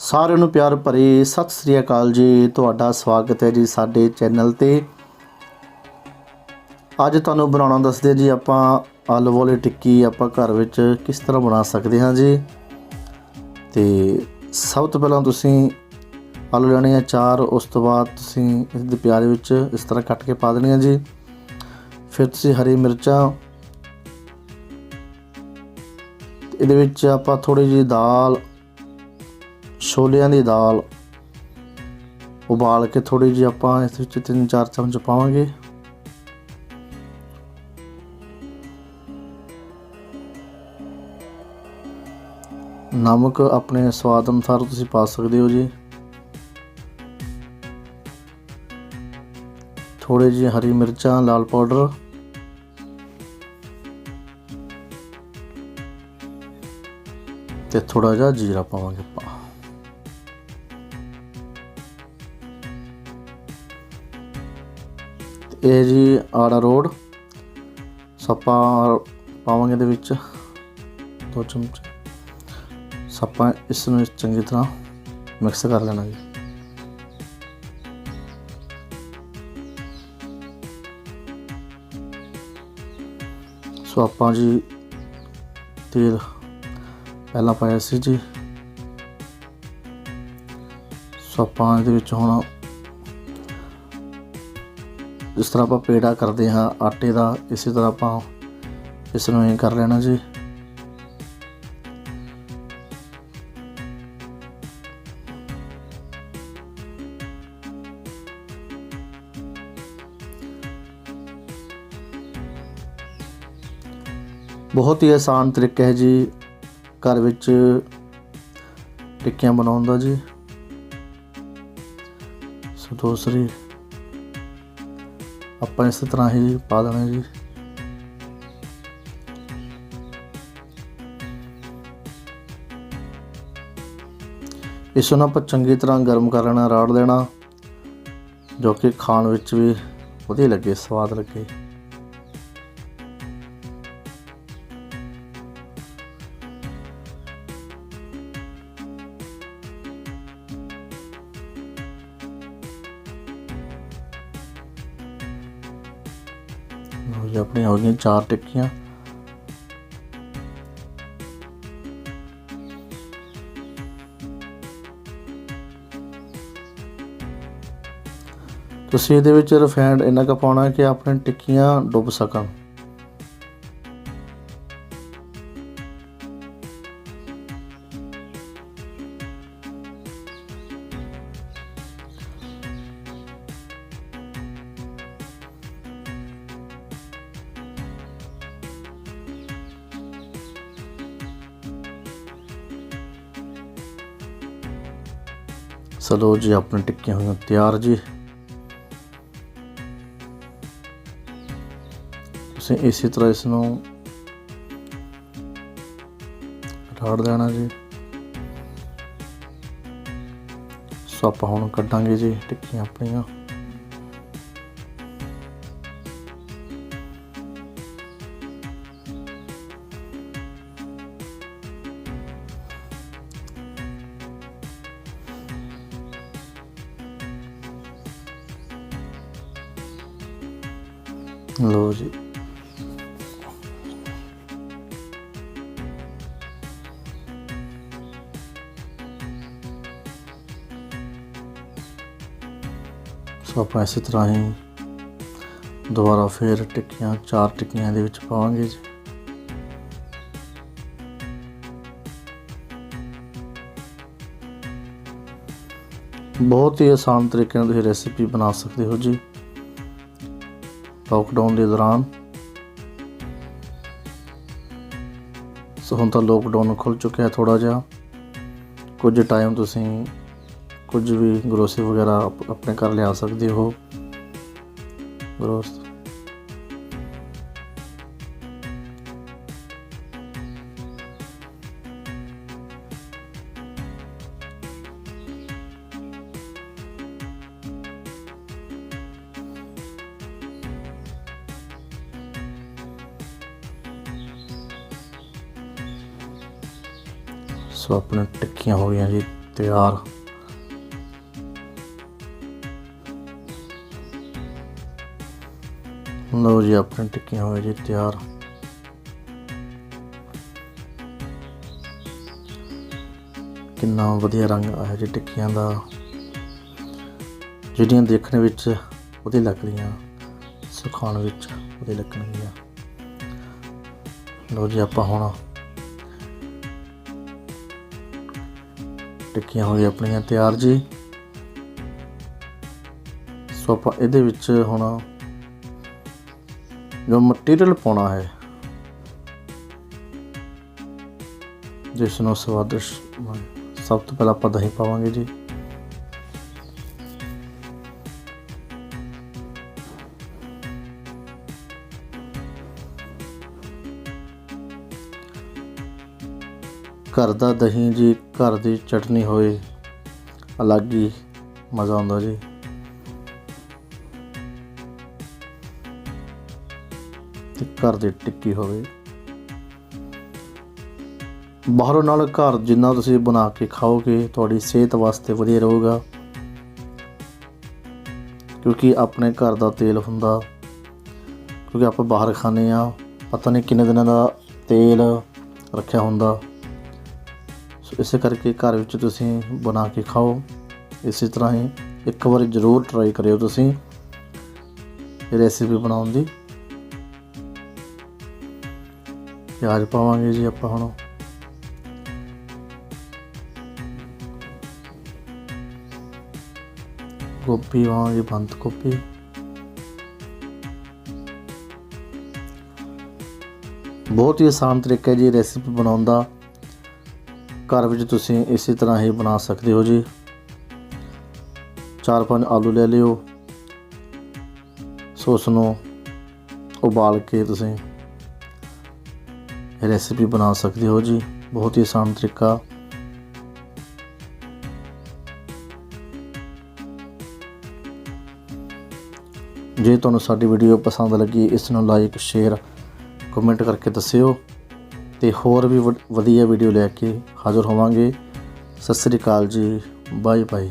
ਸਾਰਿਆਂ ਨੂੰ ਪਿਆਰ ਭਰੀ ਸਤਿ ਸ੍ਰੀ ਅਕਾਲ ਜੀ। ਤੁਹਾਡਾ ਸਵਾਗਤ ਹੈ ਜੀ ਸਾਡੇ ਚੈਨਲ ਤੇ। ਅੱਜ ਤੁਹਾਨੂੰ ਬਣਾਉਣਾ ਦੱਸਦੇ ਜੀ ਆਪਾਂ ਆਲੂ ਵਾਲੀ ਟਿੱਕੀ ਆਪਾਂ ਘਰ ਵਿੱਚ ਕਿਸ ਤਰ੍ਹਾਂ ਬਣਾ ਸਕਦੇ ਹਾਂ ਜੀ। ਤੇ ਸਭ ਤੋਂ ਪਹਿਲਾਂ ਤੁਸੀਂ ਆਲੂ ਲੈਣੇ ਆ ਚਾਰ, ਉਸ ਤੋਂ ਬਾਅਦ ਤੁਸੀਂ ਇਸ ਦੇ ਪਿਆਜ਼ ਵਿੱਚ ਇਸ ਤਰ੍ਹਾਂ ਕੱਟ ਕੇ ਪਾ ਦੇਣੀ ਦੇਣੀਆਂ ਜੀ। ਫਿਰ ਤੁਸੀਂ ਹਰੀ ਮਿਰਚਾਂ, ਇਹਦੇ ਵਿੱਚ ਆਪਾਂ ਥੋੜੀ ਜਿਹੀ ਦਾਲ ਛੋਲਿਆਂ ਦੀ ਦਾਲ ਉਬਾਲ ਕੇ ਥੋੜੀ ਜਿਹੀ ਆਪਾਂ ਇਸ ਵਿੱਚ ਤਿੰਨ ਚਾਰ ਚਮਚ ਪਾਵਾਂਗੇ। ਨਮਕ ਆਪਣੇ ਸਵਾਦ ਅਨੁਸਾਰ ਤੁਸੀਂ ਪਾ ਸਕਦੇ ਹੋ ਜੀ। ਥੋੜੇ ਜਿਹੀ ਹਰੀ ਮਿਰਚਾਂ, ਲਾਲ ਪਾਊਡਰ। ਤੇ ਥੋੜਾ ਜਿਹਾ ਜੀਰਾ ਪਾਵਾਂਗੇ ਆਪਾਂ। ਇਹ ਜੀ ਆੜਾ ਰੋਡ। ਸੱਪਾ ਪਾਵਾਂਗੇ ਦੇ ਵਿੱਚ। ਦੋ ਚਮਚ। ਸੱਪਾ ਇਸ ਨੂੰ ਚੰਗੀ ਤਰ੍ਹਾਂ ਮਿਕਸ ਕਰ ਲੈਣਾ ਜੀ ਸੋ ਆਪਾਂ ਜੀ ਤੇਲ ਪਹਿਲਾਂ ਪਾਇਆ ਸੀ ਜੀ। ਸੋ ਆਪਾਂ ਇਹਦੇ ਵਿੱਚ ਹੁਣ ਜਿਸ ਤਰ੍ਹਾਂ ਆਪਾਂ ਪੇੜਾ ਕਰਦੇ ਹਾਂ, ਆਟੇ ਦਾ, ਇਸੇ ਤਰ੍ਹਾਂ ਆਪਾਂ ਇਸ ਨੂੰ ਇਹ ਕਰ ਲੈਣਾ ਜੀ। ਬਹੁਤ ਹੀ ਆਸਾਨ ਤਰੀਕਾ ਹੈ ਜੀ ਘਰ ਵਿੱਚ ਟਿੱਕੀਆਂ ਬਣਾਉਣ ਦਾ ਜੀ। ਸੋ ਦੂਸਰੀ ਆਪਾਂ ਇਸ ਤਰ੍ਹਾਂ ਹੀ ਪਾ ਦੇਣਾ ਜੀ। ਇਸ ਨੂੰ ਆਪਾਂ ਚੰਗੀ ਤਰ੍ਹਾਂ ਗਰਮ ਕਰ ਲੈਣਾ, ਰਾੜ ਦੇਣਾ, ਜੋ ਕਿ ਖਾਣ ਵਿੱਚ ਵੀ ਵਧੀਆ ਲੱਗੇ, ਸਵਾਦ ਲੱਗੇ। ਜੀ, ਆਪਣੀਆਂ ਹੋ ਗਈਆਂ ਚਾਰ ਟਿੱਕੀਆਂ। ਤੁਸੀਂ ਇਹਦੇ ਵਿੱਚ ਰਿਫਾਈਨਡ ਇੰਨਾ ਕੁ ਪਾਉਣਾ ਕਿ ਆਪਣੀ ਟਿੱਕੀਆਂ ਡੁੱਬ ਸਕਣ। ਚਲੋ ਜੀ, ਆਪਣੀ ਟਿੱਕੀਆਂ ਹੋਈਆਂ ਤਿਆਰ ਜੀ। ਤੁਸੀਂ ਇਸੇ ਤਰ੍ਹਾਂ ਇਸ ਨੂੰ ਰਾੜ ਦੇਣਾ ਜੀ। ਸੋ ਆਪਾਂ ਹੁਣ ਕੱਢਾਂਗੇ ਜੀ ਟਿੱਕੀਆਂ ਆਪਣੀਆਂ। ਲੋ ਜੀ। ਸੋ ਆਪਾਂ ਇਸੇ ਤਰ੍ਹਾਂ ਹੀ ਦੁਬਾਰਾ ਫੇਰ ਟਿੱਕੀਆਂ, ਚਾਰ ਟਿੱਕੀਆਂ ਦੇ ਵਿੱਚ ਪਾਵਾਂਗੇ ਜੀ। ਬਹੁਤ ਹੀ ਆਸਾਨ ਤਰੀਕੇ ਨਾਲ ਤੁਸੀਂ ਰੈਸਿਪੀ ਬਣਾ ਸਕਦੇ ਹੋ ਜੀ। ਲੋਕਡਾਊਨ ਦੇ ਦੌਰਾਨ। ਸੋ ਹੁਣ ਤਾਂ ਲੋਕਡਾਊਨ ਖੁੱਲ ਚੁੱਕਿਆ ਥੋੜਾ ਜਿਹਾ। ਕੁਝ ਟਾਈਮ ਤੁਸੀਂ ਕੁਝ ਵੀ ਗਰੋਸਰੀ ਵਗੈਰਾ ਆਪਣੇ ਘਰ ਲਿਆ ਸਕਦੇ ਹੋ। ਗਰੋਸ ਸੋ ਆਪਣੇ ਟਿੱਕੀਆਂ ਹੋ ਗਈਆਂ ਜੀ, ਤਿਆਰ। ਲਓ ਜੀ ਆਪਣੇ ਟਿੱਕੀਆਂ ਹੋਏ ਜੀ, ਤਿਆਰ। ਕਿੰਨਾ ਵਧੀਆ ਰੰਗ ਆਇਆ ਜੀ ਟਿੱਕੀਆਂ ਦਾ। ਜਿਹੜੀਆਂ ਦੇਖਣ ਵਿੱਚ ਉਹਦੇ ਲੱਗ ਰਹੀਆਂ, ਸੁਖਾਉਣ ਵਿੱਚ ਉਹਦੇ ਲੱਗਣਗੀਆਂ। ਲਓ ਜੀ, ਆਪਾਂ ਹੁਣ ਟਿੱਕੀਆਂ ਹੋ ਗਈਆਂ ਆਪਣੀਆਂ ਤਿਆਰ ਜੀ। ਸੋ ਆਪਾਂ ਇਹਦੇ ਵਿੱਚ ਹੁਣ ਜੋ ਮਟੀਰੀਅਲ ਪਾਉਣਾ ਹੈ, ਜਿਸ ਨੂੰ ਸਵਾਦਿਸ਼ਟ ਸਭ ਤੋਂ ਪਹਿਲਾਂ ਆਪਾਂ ਦਹੀਂ ਪਾਵਾਂਗੇ ਜੀ। ਘਰ ਦਾ ਦਹੀਂ ਜੀ, ਘਰ ਦੀ ਚਟਨੀ ਹੋਏ। ਅਲੱਗ ਹੀ ਮਜ਼ਾ ਆਉਂਦਾ ਜੀ। ਤੇ ਘਰ ਦੀ ਟਿੱਕੀ ਹੋਵੇ। ਬਾਹਰੋਂ ਨਾਲ ਘਰ ਜਿੰਨਾ ਤੁਸੀਂ ਬਣਾ ਕੇ ਖਾਓਗੇ, ਤੁਹਾਡੀ ਸਿਹਤ ਵਾਸਤੇ ਵਧੀਆ ਰਹੂਗਾ। ਕਿਉਂਕਿ ਆਪਣੇ ਘਰ ਦਾ ਤੇਲ ਹੁੰਦਾ। ਕਿਉਂਕਿ ਆਪਾਂ ਬਾਹਰ ਖਾਂਦੇ ਆ ਪਤਾ ਨਹੀਂ ਕਿੰਨੇ ਦਿਨਾਂ ਦਾ ਤੇਲ ਰੱਖਿਆ ਹੁੰਦਾ। ਸੋ ਇਸੇ ਕਰਕੇ ਘਰ ਵਿੱਚ ਤੁਸੀਂ ਬਣਾ ਕੇ ਖਾਓ। ਇਸੇ ਤਰ੍ਹਾਂ ਹੀ ਇੱਕ ਵਾਰ ਜ਼ਰੂਰ ਟਰਾਈ ਕਰਿਓ ਤੁਸੀਂ ਇਹ ਰੈਸਿਪੀ ਬਣਾਉਣ ਦੀ। ਪਿਆਜ਼ ਪਾਵਾਂਗੇ ਜੀ ਆਪਾਂ ਹੁਣ। ਗੋਭੀ ਪਾਵਾਂਗੇ, ਬੰਦ ਗੋਭੀ। ਬਹੁਤ ਹੀ ਆਸਾਨ ਤਰੀਕਾ ਹੈ ਜੀ ਰੈਸਿਪੀ ਬਣਾਉਣ ਦਾ। ਘਰ ਵਿੱਚ ਤੁਸੀਂ ਇਸੇ ਤਰ੍ਹਾਂ ਹੀ ਬਣਾ ਸਕਦੇ ਹੋ ਜੀ। ਚਾਰ ਪੰਜ ਆਲੂ ਲੈ ਲਿਓ। ਸੋ ਉਸ ਨੂੰ ਉਬਾਲ ਕੇ ਤੁਸੀਂ ਇਹ ਰੈਸਿਪੀ ਬਣਾ ਸਕਦੇ ਹੋ ਜੀ। ਬਹੁਤ ਹੀ ਆਸਾਨ ਤਰੀਕਾ। ਜੇ ਤੁਹਾਨੂੰ ਸਾਡੀ ਵੀਡੀਓ ਪਸੰਦ ਲੱਗੀ, ਇਸ ਨੂੰ ਲਾਈਕ, ਸ਼ੇਅਰ, ਕਮੈਂਟ ਕਰਕੇ ਦੱਸਿਓ। ਤੇ ਹੋਰ ਵੀ ਵਡ- ਵਧੀਆ ਵੀਡੀਓ ਲੈ ਕੇ ਹਾਜ਼ਰ ਹੋਵਾਂਗੇ। ਸਤਿ ਸ੍ਰੀ ਅਕਾਲ ਜੀ। Bye bye